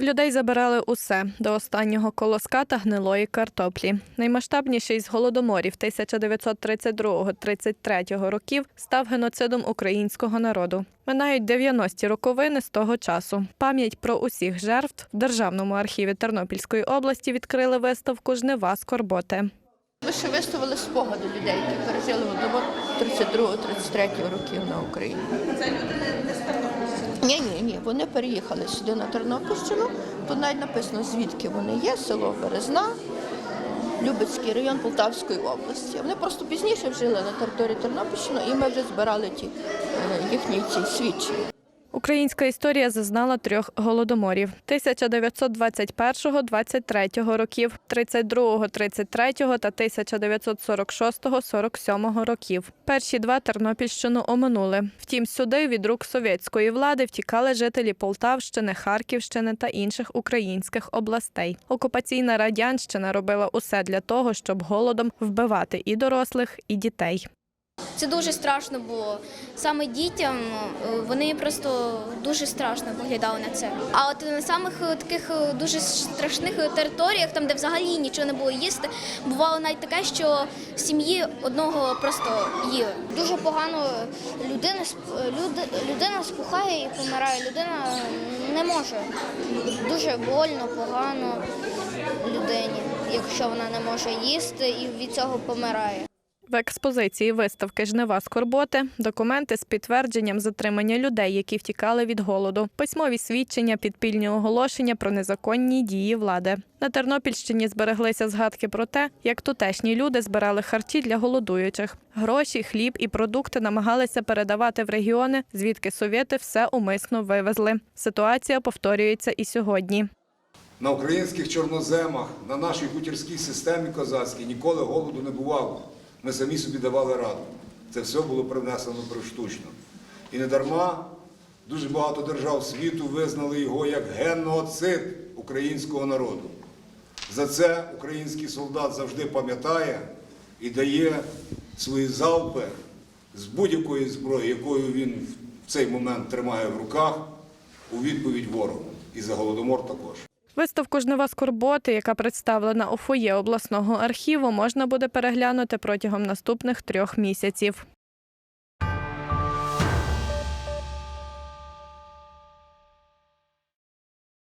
В людей забирали усе до останнього колоска та гнилої картоплі. Наймасштабніший з голодоморів 1932-33 років став геноцидом українського народу. Минають 90-ті роковини з того часу. Пам'ять про усіх жертв в Державному архіві Тернопільської області відкрили виставку Жнива скорботи. Ми ще виставили спогади людей, які пережили голодомор 32-33 років на Україні. Це люди не з Тернопільщини? Ні, ні, ні. Вони переїхали сюди на Тернопільщину. Тут навіть написано, звідки вони є, село Березна, Любецький район Полтавської області. Вони просто пізніше жили на території Тернопільщини, і ми вже збирали ті е, їхні ці свідчення. Українська історія зазнала трьох голодоморів: 1921-23 років, 32-33 та 1946-47 років. Перші два Тернопільщину оминули. Втім, сюди від рук совєтської влади втікали жителі Полтавщини, Харківщини та інших українських областей. Окупаційна радянщина робила усе для того, щоб голодом вбивати і дорослих, і дітей. Це дуже страшно було. Саме дітям е, вони просто дуже страшно поглядали на це. А от на самих е, таких е, дуже страшних територіях, там де взагалі нічого не було їсти, бувало навіть таке, що в сім'ї одного просто їли. Дуже погано людина людина спухає і помирає. Людина не може. Дуже больно, погано людині, якщо вона не може їсти і від цього помирає. В експозиції виставки Жнива скорботи документи з підтвердженням затримання людей, які втікали від голоду, письмові свідчення, підпільні оголошення про незаконні дії влади. На Тернопільщині збереглися згадки про те, як тутешні люди збирали харчі для голодуючих. Гроші, хліб і продукти намагалися передавати в регіони, звідки совєти все умисно вивезли. Ситуація повторюється і сьогодні. На українських чорноземах, на нашій хутірській системі козацькій ніколи голоду не бувало. Ми самі собі давали раду. Це все було привнесено приштучно. І не дарма дуже багато держав світу визнали його як геноцид українського народу. За це український солдат завжди пам'ятає і дає свої залпи з будь-якої зброї, якою він в цей момент тримає в руках, у відповідь ворогу. І за голодомор також. Виставку Жнива скорботи, яка представлена у фоє обласного архіву, можна буде переглянути протягом наступних трьох місяців.